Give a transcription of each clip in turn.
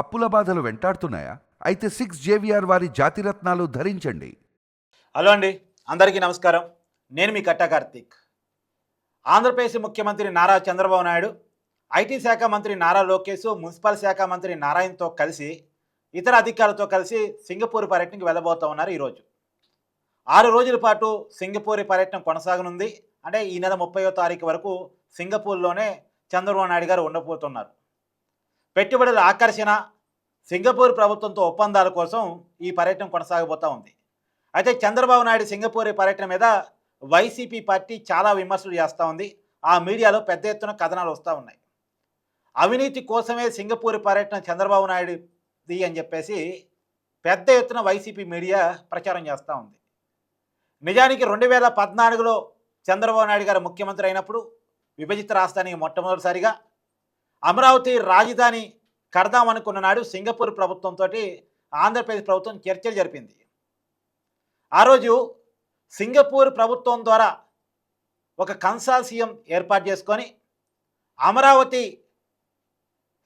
అప్పుల బాధలు వెంటాడుతున్నాయా? అయితే సిక్స్ జేవిఆర్ వారి జాతిరత్నాలు ధరించండి. హలో అండి అందరికీ నమస్కారం. నేను మీ కట్టా కార్తీక్. ఆంధ్రప్రదేశ్ ముఖ్యమంత్రి నారా చంద్రబాబు నాయుడు ఐటీ శాఖ మంత్రి నారా లోకేష్ మున్సిపల్ శాఖ మంత్రి నారాయణతో కలిసి ఇతర అధికారులతో కలిసి సింగపూర్ పర్యటనకి వెళ్ళబోతూ ఉన్నారు ఈరోజు. ఆరు రోజుల పాటు సింగపూర్ పర్యటన కొనసాగనుంది. అంటే ఈ నెల ముప్పయో తారీఖు వరకు సింగపూర్లోనే చంద్రబాబు నాయుడు గారు ఉండబోతున్నారు. పెట్టుబడుల ఆకర్షణ సింగపూర్ ప్రభుత్వంతో ఒప్పందాల కోసం ఈ పర్యటన కొనసాగబోతూ ఉంది. అయితే చంద్రబాబు నాయుడు సింగపూర్ పర్యటన మీద వైసీపీ పార్టీ చాలా విమర్శలు చేస్తూ ఉంది. ఆ మీడియాలో పెద్ద ఎత్తున కథనాలు వస్తూ ఉన్నాయి. అవినీతి కోసమే సింగపూర్ పర్యటన చంద్రబాబు నాయుడుది అని చెప్పేసి పెద్ద ఎత్తున వైసీపీ మీడియా ప్రచారం చేస్తూ ఉంది. నిజానికి రెండు వేల పద్నాలుగులో చంద్రబాబు నాయుడు గారు ముఖ్యమంత్రి అయినప్పుడు విభజిత రాష్ట్రానికి మొట్టమొదటిసారిగా అమరావతి రాజధాని కడదామనుకున్న నాడు సింగపూర్ ప్రభుత్వంతో ఆంధ్రప్రదేశ్ ప్రభుత్వం చర్చలు జరిపింది. ఆ రోజు సింగపూర్ ప్రభుత్వం ద్వారా ఒక కన్సాల్సియం ఏర్పాటు చేసుకొని అమరావతి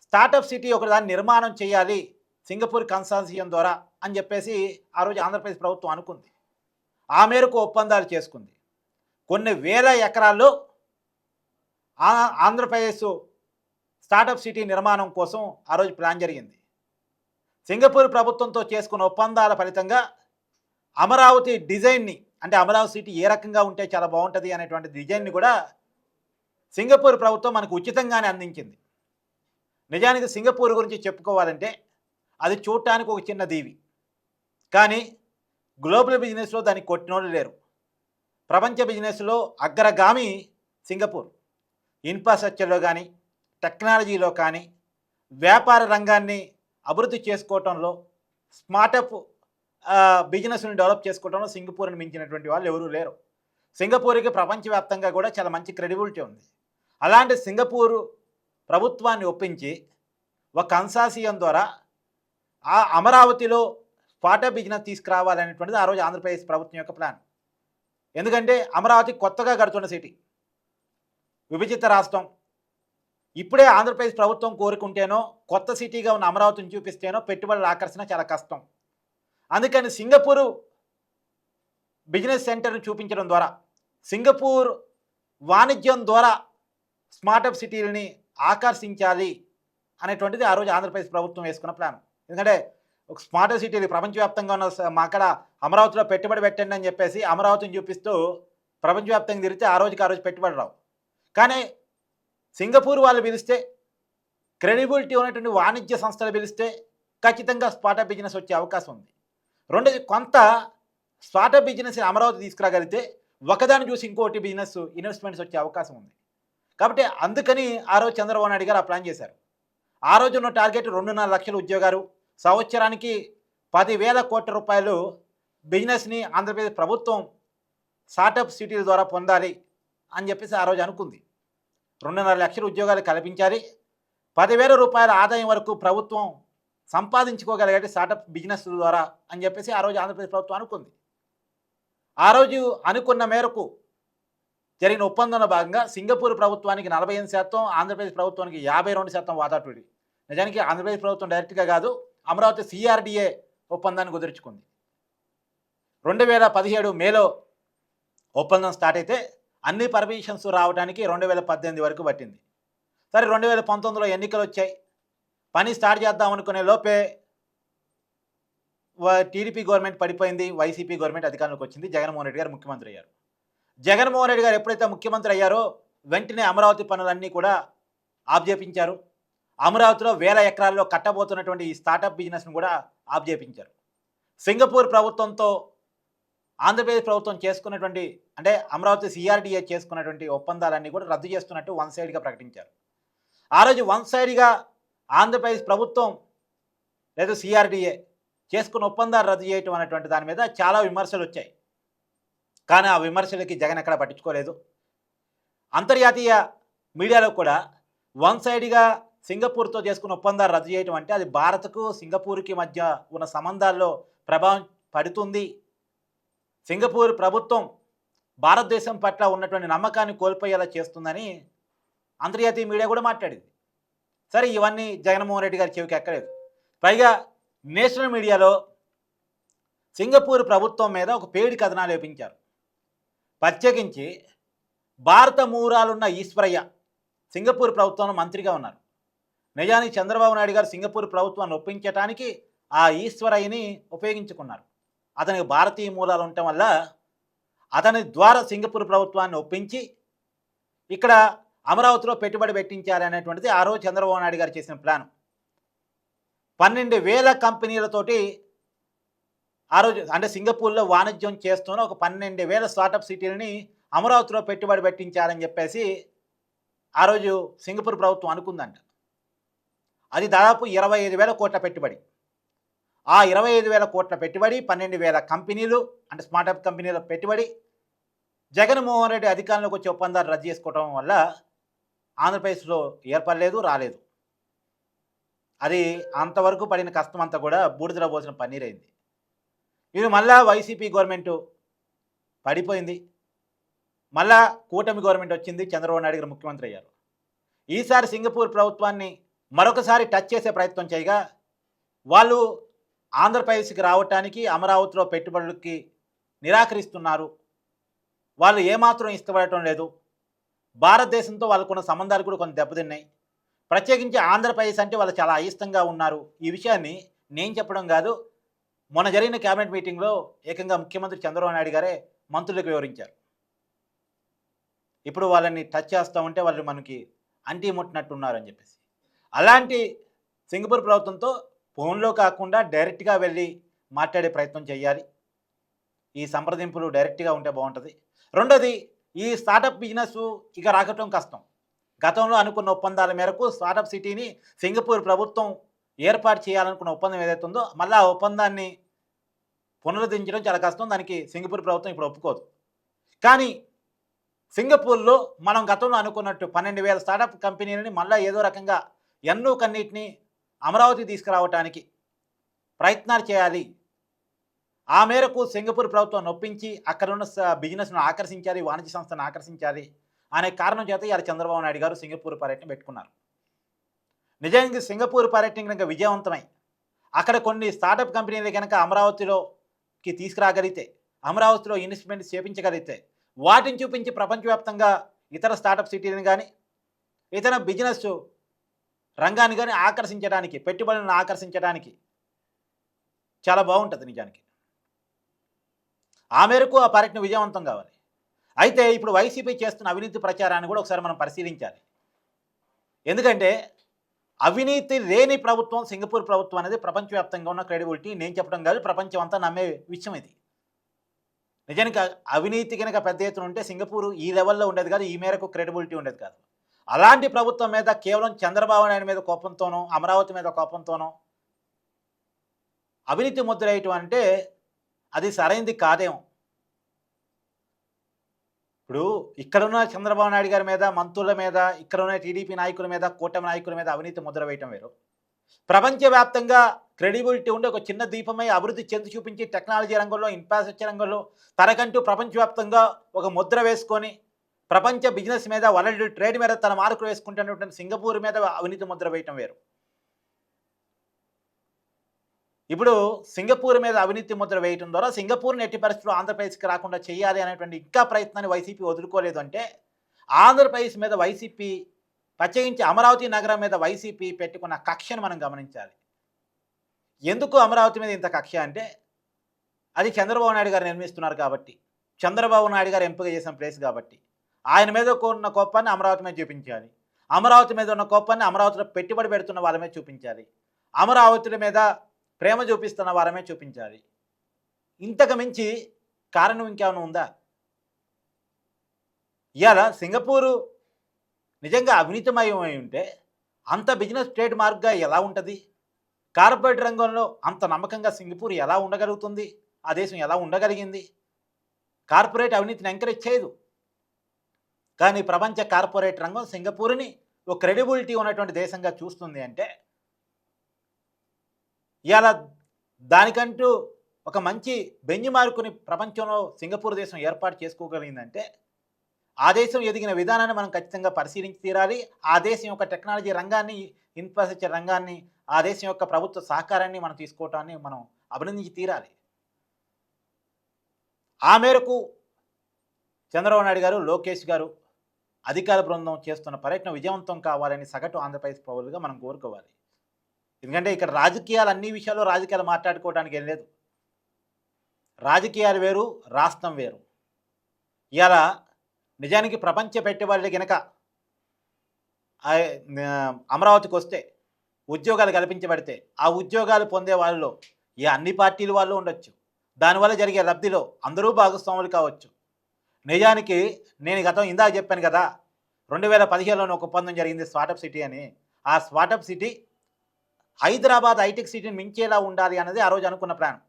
స్టార్టప్ సిటీ ఒకదాన్ని నిర్మాణం చేయాలి సింగపూర్ కన్సాల్సియం ద్వారా అని చెప్పేసి ఆ రోజు ఆంధ్రప్రదేశ్ ప్రభుత్వం అనుకుంది. ఆ మేరకు ఒప్పందాలు చేసుకుంది. కొన్ని వేల ఎకరాల్లో ఆ- ఆంధ్రప్రదేశ్ స్టార్టప్ సిటీ నిర్మాణం కోసం ఆ రోజు ప్లాన్ జరిగింది. సింగపూర్ ప్రభుత్వంతో చేసుకున్న ఒప్పందాల ఫలితంగా అమరావతి డిజైన్ని అంటే అమరావతి సిటీ ఏ రకంగా ఉంటే చాలా బాగుంటుంది అనేటువంటి డిజైన్ని కూడా సింగపూర్ ప్రభుత్వం మనకు ఉచితంగానే అందించింది. నిజానికి సింగపూర్ గురించి చెప్పుకోవాలంటే అది చూడటానికి ఒక చిన్న దీవి. కానీ గ్లోబల్ బిజినెస్లో దాన్ని కొట్టినోళ్ళు లేరు. ప్రపంచ బిజినెస్లో అగ్రగామి సింగపూర్. ఇన్ఫ్రాస్ట్రక్చర్లో కానీ టెక్నాలజీలో కానీ వ్యాపార రంగాన్ని అభివృద్ధి చేసుకోవటంలో స్మార్టప్ బిజినెస్ని డెవలప్ చేసుకోవడంలో సింగపూర్ని మించినటువంటి వాళ్ళు ఎవరూ లేరు. సింగపూర్కి ప్రపంచవ్యాప్తంగా కూడా చాలా మంచి క్రెడిబిలిటీ ఉంది. అలాంటి సింగపూరు ప్రభుత్వాన్ని ఒప్పించి ఒక కన్సాసియం ద్వారా ఆ అమరావతిలో స్టార్టప్ బిజినెస్ తీసుకురావాలనేటువంటిది ఆ రోజు ఆంధ్రప్రదేశ్ ప్రభుత్వం యొక్క ప్లాన్. ఎందుకంటే అమరావతి కొత్తగా కడుతున్న సిటీ. విభజిత రాష్ట్రం. ఇప్పుడే ఆంధ్రప్రదేశ్ ప్రభుత్వం కోరుకుంటేనో కొత్త సిటీగా ఉన్న అమరావతిని చూపిస్తేనో పెట్టుబడుల ఆకర్షణ చాలా కష్టం. అందుకని సింగపూరు బిజినెస్ సెంటర్ను చూపించడం ద్వారా సింగపూర్ వాణిజ్యం ద్వారా స్మార్టప్ సిటీలని ఆకర్షించాలి అనేటువంటిది ఆ రోజు ఆంధ్రప్రదేశ్ ప్రభుత్వం వేసుకున్న ప్లాన్. ఎందుకంటే ఒక స్మార్ట్ సిటీలు ప్రపంచవ్యాప్తంగా ఉన్న మా అక్కడ అమరావతిలో పెట్టుబడి పెట్టండి అని చెప్పేసి అమరావతిని చూపిస్తూ ప్రపంచవ్యాప్తంగా తిరిగితే ఆ రోజుకి ఆ రోజు పెట్టుబడి రావు. కానీ సింగపూర్ వాళ్ళు పిలిస్తే క్రెడిబిలిటీ ఉన్నటువంటి వాణిజ్య సంస్థలు పిలిస్తే ఖచ్చితంగా స్టార్టప్ బిజినెస్ వచ్చే అవకాశం ఉంది. రెండోది కొంత స్టార్టప్ బిజినెస్ని అమరావతి తీసుకురాగలిగితే ఒకదాన్ని చూసి ఇంకోటి బిజినెస్ ఇన్వెస్ట్మెంట్స్ వచ్చే అవకాశం ఉంది. కాబట్టి అందుకని ఆ రోజు చంద్రబాబు నాయుడు గారు ఆ ప్లాన్ చేశారు. ఆ రోజు ఉన్న టార్గెట్ రెండున్నర లక్షల ఉద్యోగాలు సంవత్సరానికి పదివేల కోట్ల రూపాయలు బిజినెస్ని ఆంధ్రప్రదేశ్ ప్రభుత్వం స్టార్టప్ సిటీల ద్వారా పొందాలి అని చెప్పేసి ఆ రోజు అనుకుంది. రెండున్నర లక్షల ఉద్యోగాలు కల్పించాలి. పదివేల రూపాయల ఆదాయం వరకు ప్రభుత్వం సంపాదించుకోగలిగే స్టార్టప్ బిజినెస్ ద్వారా అని చెప్పేసి ఆ రోజు ఆంధ్రప్రదేశ్ ప్రభుత్వం అనుకుంది. ఆ రోజు అనుకున్న మేరకు జరిగిన ఒప్పందంలో భాగంగా సింగపూర్ ప్రభుత్వానికి నలభై ఎనిమిది శాతం ఆంధ్రప్రదేశ్ ప్రభుత్వానికి యాభై రెండు శాతం వాదాటుడి నిజానికి ఆంధ్రప్రదేశ్ ప్రభుత్వం డైరెక్ట్గా కాదు అమరావతి సిఆర్డిఏ ఒప్పందాన్ని కుదుర్చుకుంది. రెండు వేల పదిహేడు మేలో ఒప్పందం స్టార్ట్ అయితే అన్ని పర్మిషన్స్ రావడానికి రెండు వేల పద్దెనిమిది వరకు పట్టింది. సరే రెండు వేల పంతొమ్మిదిలో ఎన్నికలు వచ్చాయి. పని స్టార్ట్ చేద్దాం అనుకునే లోపే టీడీపీ గవర్నమెంట్ పడిపోయింది వైసీపీ గవర్నమెంట్ అధికారంలోకి వచ్చింది జగన్మోహన్ రెడ్డి గారు ముఖ్యమంత్రి అయ్యారు. జగన్మోహన్ రెడ్డి గారు ఎప్పుడైతే ముఖ్యమంత్రి అయ్యారో వెంటనే అమరావతి పనులన్నీ కూడా ఆబ్జేపించారు అమరావతిలో వేల ఎకరాల్లో కట్టబోతున్నటువంటి ఈ స్టార్టప్ బిజినెస్ను కూడా ఆబ్జేపించారు సింగపూర్ ప్రభుత్వంతో ఆంధ్రప్రదేశ్ ప్రభుత్వం చేసుకున్నటువంటి అంటే అమరావతి సిఆర్డీఏ చేసుకున్నటువంటి ఒప్పందాలన్నీ కూడా రద్దు చేస్తున్నట్టు వన్ సైడ్గా ప్రకటించారు. ఆ రోజు వన్ సైడ్గా ఆంధ్రప్రదేశ్ ప్రభుత్వం లేదా సిఆర్డీఏ చేసుకున్న ఒప్పందాలు రద్దు చేయటం అనేటువంటి దాని మీద చాలా విమర్శలు వచ్చాయి. కానీ ఆ విమర్శలకి జగన్ ఎక్కడ పట్టించుకోలేదు. అంతర్జాతీయ మీడియాలో కూడా వన్ సైడ్గా సింగపూర్తో చేసుకున్న ఒప్పందాలు రద్దు చేయటం అంటే అది భారత్కు సింగపూర్కి మధ్య ఉన్న సంబంధాల్లో ప్రభావం పడుతుంది సింగపూర్ ప్రభుత్వం భారతదేశం పట్ల ఉన్నటువంటి నమ్మకాన్ని కోల్పోయేలా చేస్తుందని అంతర్జాతీయ మీడియా కూడా మాట్లాడింది. సరే ఇవన్నీ జగన్మోహన్ రెడ్డి గారి చెవికి ఎక్కలేదు. పైగా నేషనల్ మీడియాలో సింగపూర్ ప్రభుత్వం మీద ఒక పేడి కథనాలు వేపించారు. ప్రత్యేకించి భారత మూరాలున్న ఈశ్వరయ్య సింగపూర్ ప్రభుత్వంలో మంత్రిగా ఉన్నారు. నిజానికి చంద్రబాబు నాయుడు గారు సింగపూర్ ప్రభుత్వాన్ని ఒప్పించడానికి ఆ ఈశ్వరయ్యని ఉపయోగించుకున్నారు. అతనికి భారతీయ మూలాలు ఉండటం వల్ల అతని ద్వారా సింగపూర్ ప్రభుత్వాన్ని ఒప్పించి ఇక్కడ అమరావతిలో పెట్టుబడి పెట్టించారు అనేటువంటిది ఆ రోజు చంద్రబాబు నాయుడు గారు చేసిన ప్లాన్. పన్నెండు వేల కంపెనీలతోటి ఆ రోజు అంటే సింగపూర్లో వాణిజ్యం చేస్తున్న ఒక పన్నెండు వేల స్టార్టప్ సిటీలని అమరావతిలో పెట్టుబడి పెట్టించాలని చెప్పేసి ఆ రోజు సింగపూర్ ప్రభుత్వం అనుకుందంట. అది దాదాపు ఇరవై ఐదు వేల కోట్ల పెట్టుబడి. ఆ ఇరవై ఐదు వేల కోట్ల పెట్టుబడి పన్నెండు వేల కంపెనీలు అంటే స్మార్ట్అప్ కంపెనీల పెట్టుబడి జగన్మోహన్ రెడ్డి అధికారంలోకి వచ్చే ఒప్పందాలు రద్దు చేసుకోవడం వల్ల ఆంధ్రప్రదేశ్లో ఏర్పడలేదు రాలేదు. అది అంతవరకు పడిన కష్టం అంతా కూడా బూడిదలో పోసిన పన్నీరైంది. ఇది మళ్ళా వైసీపీ గవర్నమెంట్ పడిపోయింది. మళ్ళా కూటమి గవర్నమెంట్ వచ్చింది చంద్రబాబు నాయుడు గారు ముఖ్యమంత్రి అయ్యారు. ఈసారి సింగపూర్ ప్రభుత్వాన్ని మరొకసారి టచ్ చేసే ప్రయత్నం చేయగా వాళ్ళు ఆంధ్రప్రదేశ్కి రావటానికి అమరావతిలో పెట్టుబడులకి నిరాకరిస్తున్నారు. వాళ్ళు ఏమాత్రం ఇష్టపడటం లేదు. భారతదేశంతో వాళ్ళకున్న సంబంధాలు కూడా కొంత దెబ్బతిన్నాయి. ప్రత్యేకించి ఆంధ్రప్రదేశ్ అంటే వాళ్ళు చాలా అయిష్టంగా ఉన్నారు. ఈ విషయాన్ని నేను చెప్పడం కాదు. మొన్న జరిగిన కేబినెట్ మీటింగ్లో ఏకంగా ముఖ్యమంత్రి చంద్రబాబు నాయుడు గారే మంత్రులకు వివరించారు. ఇప్పుడు వాళ్ళని టచ్ చేస్తూ ఉంటే వాళ్ళు మనకి అంటీ ముట్టినట్టు ఉన్నారని చెప్పేసి. అలాంటి సింగపూర్ ప్రభుత్వంతో ఫోన్లో కాకుండా డైరెక్ట్గా వెళ్ళి మాట్లాడే ప్రయత్నం చేయాలి. ఈ సంప్రదింపులు డైరెక్ట్గా ఉంటే బాగుంటుంది. రెండోది ఈ స్టార్టప్ బిజినెస్ ఇక రాకటం కష్టం. గతంలో అనుకున్న ఒప్పందాల మేరకు స్టార్టప్ సిటీని సింగపూర్ ప్రభుత్వం ఏర్పాటు చేయాలనుకున్న ఒప్పందం ఏదైతే ఉందో మళ్ళీ ఆ ఒప్పందాన్ని పునరుద్ధరించడం చాలా కష్టం. దానికి సింగపూర్ ప్రభుత్వం ఇప్పుడు ఒప్పుకోదు. కానీ సింగపూర్లో మనం గతంలో అనుకున్నట్టు పన్నెండు వేల స్టార్టప్ కంపెనీలని మళ్ళీ ఏదో రకంగా ఎన్నో కన్నిటిని అమరావతి తీసుకురావటానికి ప్రయత్నాలు చేయాలి. ఆ మేరకు సింగపూర్ ప్రభుత్వం నొప్పించి అక్కడున్న స- బిజినెస్ను ఆకర్షించాలి వాణిజ్య సంస్థను ఆకర్షించాలి అనే కారణం చేత ఇలా చంద్రబాబు నాయుడు గారు సింగపూర్ పర్యటన పెట్టుకున్నారు. నిజానికి సింగపూర్ పర్యటన కనుక విజయవంతమై అక్కడ కొన్ని స్టార్టప్ కంపెనీలు కనుక అమరావతిలోకి తీసుకురాగలిగితే అమరావతిలో ఇన్వెస్ట్మెంట్ చేపించగలిగితే వాటిని చూపించి ప్రపంచవ్యాప్తంగా ఇతర స్టార్టప్ సిటీలను కానీ ఇతర బిజినెస్ రంగాన్ని కానీ ఆకర్షించడానికి పెట్టుబడులను ఆకర్షించడానికి చాలా బాగుంటుంది నిజానికి. ఆ మేరకు ఆ పర్యటన విజయవంతం కావాలి. అయితే ఇప్పుడు వైసీపీ చేస్తున్న అవినీతి ప్రచారాన్ని కూడా ఒకసారి మనం పరిశీలించాలి. ఎందుకంటే అవినీతి లేని ప్రభుత్వం సింగపూర్ ప్రభుత్వం అనేది ప్రపంచవ్యాప్తంగా ఉన్న క్రెడిబిలిటీ. నేను చెప్పడం కాదు ప్రపంచం అంతా నమ్మే విషయం ఇది. నిజానికి అవినీతి కనుక పెద్ద ఎత్తున ఉంటే సింగపూర్ ఈ లెవెల్లో ఉండేది కాదు ఈ మేరకు క్రెడిబిలిటీ ఉండేది కాదు. అలాంటి ప్రభుత్వం మీద కేవలం చంద్రబాబు నాయుడు మీద కోపంతోనో అమరావతి మీద కోపంతోనో అవినీతి ముద్రేయటం అంటే అది సరైంది కాదేమో. ఇప్పుడు ఇక్కడున్న చంద్రబాబు నాయుడు గారి మీద మంత్రుల మీద ఇక్కడ ఉన్న టీడీపీ నాయకుల మీద కూటమి నాయకుల మీద అవినీతి ముద్ర వేయటం వేరు. ప్రపంచవ్యాప్తంగా క్రెడిబిలిటీ ఉండే ఒక చిన్న దీపమై అభివృద్ధి చెంది చూపించి టెక్నాలజీ రంగంలో ఇన్ఫ్రాస్ట్రక్చర్ రంగంలో తనకంటూ ప్రపంచవ్యాప్తంగా ఒక ముద్ర వేసుకొని ప్రపంచ బిజినెస్ మీద వరల్డ్ ట్రేడ్ మీద తన మార్కులు వేసుకుంటున్నటువంటి సింగపూర్ మీద అవినీతి ముద్ర వేయటం వేరు. ఇప్పుడు సింగపూర్ మీద అవినీతి ముద్ర వేయటం ద్వారా సింగపూర్ని ఎట్టి పరిస్థితులు ఆంధ్రప్రదేశ్కి రాకుండా చేయాలి అనేటువంటి ఇంకా ప్రయత్నాన్ని వైసీపీ వదులుకోలేదు అంటే ఆంధ్రప్రదేశ్ మీద వైసీపీ ప్రత్యేకించి అమరావతి నగరం మీద వైసీపీ పెట్టుకున్న కక్షను మనం గమనించాలి. ఎందుకు అమరావతి మీద ఇంత కక్ష అంటే అది చంద్రబాబు నాయుడు గారు నిర్మిస్తున్నారు కాబట్టి చంద్రబాబు నాయుడు గారు ఎంపిక చేసిన ప్లేస్ కాబట్టి. ఆయన మీద ఉన్న కోపాన్ని అమరావతి మీద చూపించాలి. అమరావతి మీద ఉన్న కోపాన్ని అమరావతిలో పెట్టుబడి పెడుతున్న వాళ్ళ మీద చూపించాలి. అమరావతి మీద ప్రేమ చూపిస్తున్న వారమే చూపించాలి. ఇంతకు మించి కారణం ఇంకేమైనా ఉందా? ఇవాళ సింగపూరు నిజంగా అవినీతమయమై ఉంటే అంత బిజినెస్ ట్రేడ్ మార్క్గా ఎలా ఉంటుంది? కార్పొరేట్ రంగంలో అంత నమ్మకంగా సింగపూర్ ఎలా ఉండగలుగుతుంది? ఆ దేశం ఎలా ఉండగలిగింది? కార్పొరేట్ అవినీతిని ఎంకరేజ్ చేయదు. కానీ ప్రపంచ కార్పొరేట్ రంగం సింగపూర్ని ఒక క్రెడిబిలిటీ ఉన్నటువంటి దేశంగా చూస్తుంది అంటే ఇలా దానికంటూ ఒక మంచి బెంజ్ మార్కుని ప్రపంచంలో సింగపూర్ దేశం ఏర్పాటు చేసుకోగలిగిందంటే ఆ దేశం ఎదిగిన విధానాన్ని మనం ఖచ్చితంగా పరిశీలించి తీరాలి. ఆ దేశం యొక్క టెక్నాలజీ రంగాన్ని ఇన్ఫ్రాస్ట్రక్చర్ రంగాన్ని ఆ దేశం యొక్క ప్రభుత్వ సహకారాన్ని మనం తీసుకోవటాన్ని మనం అభినందించి తీరాలి. ఆ మేరకు చంద్రబాబు నాయుడు గారు లోకేష్ గారు అధికార బృందం చేస్తున్న పర్యటన విజయవంతం కావాలని సగటు ఆంధ్రప్రదేశ్ పౌరులుగా మనం కోరుకోవాలి. ఎందుకంటే ఇక్కడ రాజకీయాలు అన్ని విషయాల్లో రాజకీయాలు మాట్లాడుకోవడానికి ఏం లేదు. రాజకీయాలు వేరు రాష్ట్రం వేరు. ఇవాళ నిజానికి ప్రపంచ పెట్టుబడులు కనుక అమరావతికి వస్తే ఉద్యోగాలు కల్పించబడితే ఆ ఉద్యోగాలు పొందే వాళ్ళలో ఏ అన్ని పార్టీల వాళ్ళు ఉండొచ్చు. దానివల్ల జరిగే లబ్ధిలో అందరూ భాగస్వాములు కావచ్చు. నిజానికి నేను గతం ఇందాక చెప్పాను కదా రెండు వేల పదిహేనులోనే ఒక ఒప్పందం జరిగింది స్టార్టప్ సిటీ అని. ఆ స్టార్టప్ సిటీ హైదరాబాద్ హైటెక్ సిటీని మించేలా ఉండాలి అన్నది ఆ రోజు అనుకున్న ప్లాన్.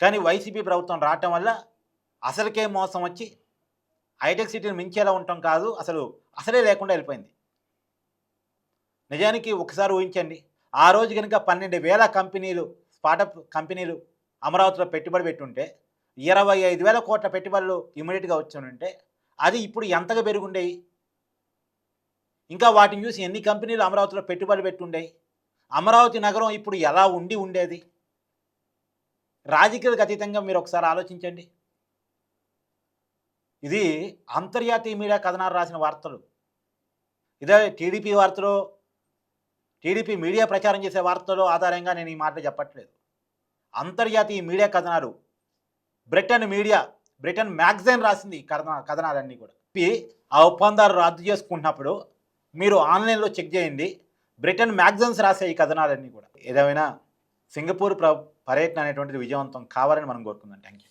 కానీ వైసీపీ ప్రభుత్వం రావటం వల్ల అసలుకే మోసం వచ్చి హైటెక్ సిటీని మించేలా ఉండటం కాదు అసలు అసలే లేకుండా వెళ్ళిపోయింది. నిజానికి ఒకసారి ఊహించండి ఆ రోజు కనుక పన్నెండు వేల కంపెనీలు స్టార్టప్ కంపెనీలు అమరావతిలో పెట్టుబడి పెట్టుంటే ఇరవై ఐదు వేల కోట్ల పెట్టుబడులు ఇమీడియట్గా వచ్చి ఉంటే అది ఇప్పుడు ఎంతగా పెరుగుండేవి ఇంకా వాటిని చూసి ఎన్ని కంపెనీలు అమరావతిలో పెట్టుబడులు పెట్టుండేవి అమరావతి నగరం ఇప్పుడు ఎలా ఉండి ఉండేది? రాజకీయాలకు అతీతంగా మీరు ఒకసారి ఆలోచించండి. ఇది అంతర్జాతీయ మీడియా కథనాలు రాసిన వార్తలు. ఇదే టీడీపీ వార్తలు టీడీపీ మీడియా ప్రచారం చేసే వార్తలు ఆధారంగా నేను ఈ మాట చెప్పట్లేదు. అంతర్జాతీయ మీడియా కథనాలు బ్రిటన్ మీడియా బ్రిటన్ మ్యాగజైన్ రాసింది ఈ కథన కథనాలన్నీ కూడా. ఆ ఒప్పందాలు రద్దు చేసుకుంటున్నప్పుడు మీరు ఆన్లైన్లో చెక్ చేయండి. బ్రిటన్ మ్యాగజైన్స్ రాసే ఈ కథనాలన్నీ కూడా. ఏదేమైనా సింగపూర్ ప్ర పర్యటన అనేటువంటిది విజయవంతం కావాలని మనం కోరుకుందాం థ్యాంక్ యూ